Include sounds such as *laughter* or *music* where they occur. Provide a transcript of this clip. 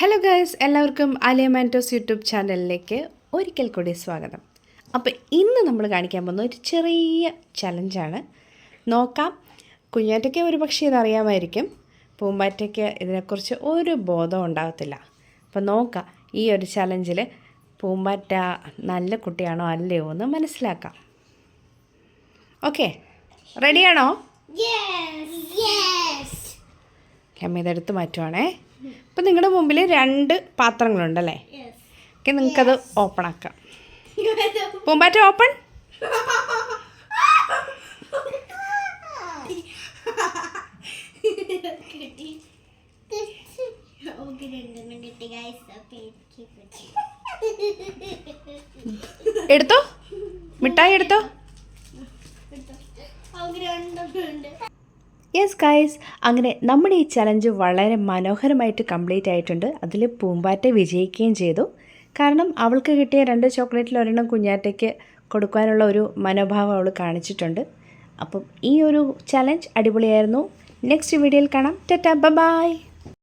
Hello guys എല്ലാവർക്കും അലിയ മാന്റോസ് YouTube ചാനലിലേക്ക് ഒരിക്കൽ കൂടി സ്വാഗതം. അപ്പോൾ ഇന്ന് നമ്മൾ കാണിക്കാൻ പോകുന്ന ഒരു ചെറിയ ചലഞ്ചാണ് നോക്കാം. കുഞ്ഞാറ്റയ്ക്ക് ഒരു പക്ഷേ ഇതറിയാമായിരിക്കും പൂമ്പാറ്റയ്ക്ക് ഇതിനെക്കുറിച്ച് ഒരു ബോധം ഉണ്ടാകത്തില്ല അപ്പോൾ നോക്കാം ഈ ഒരു ചലഞ്ചിൽ പൂമ്പാറ്റ നല്ല കുട്ടിയാണോ അല്ലയോ എന്ന് മനസ്സിലാക്കാം. ഓക്കെ റെഡിയാണോ. അമ്മ ഇതെടുത്ത് മാറ്റുവാണേ. അപ്പം നിങ്ങളുടെ മുമ്പിൽ രണ്ട് പാത്രങ്ങളുണ്ടല്ലേ. ഓക്കെ നിങ്ങൾക്കത് ഓപ്പൺ ആക്കാം. *laughs* പൂമ്പാറ്റ ഓപ്പൺ എടുത്തോ? മിഠായി എടുത്തോ? *laughs* യെസ് ഗായ്സ് അങ്ങനെ നമ്മുടെ ഈ ചലഞ്ച് വളരെ മനോഹരമായിട്ട് കംപ്ലീറ്റ് ആയിട്ടുണ്ട്. അതിൽ പൂമ്പാറ്റ വിജയിക്കുകയും ചെയ്തു. കാരണം അവൾക്ക് കിട്ടിയ രണ്ട് ചോക്ലേറ്റിൽ ഒരെണ്ണം കുഞ്ഞാറ്റയ്ക്ക് കൊടുക്കാനുള്ള ഒരു മനോഭാവം അവൾ കാണിച്ചിട്ടുണ്ട്. അപ്പം ഈ ഒരു ചലഞ്ച് അടിപൊളിയായിരുന്നു. നെക്സ്റ്റ് വീഡിയോയിൽ കാണാം. ടെറ്റാ ബൈ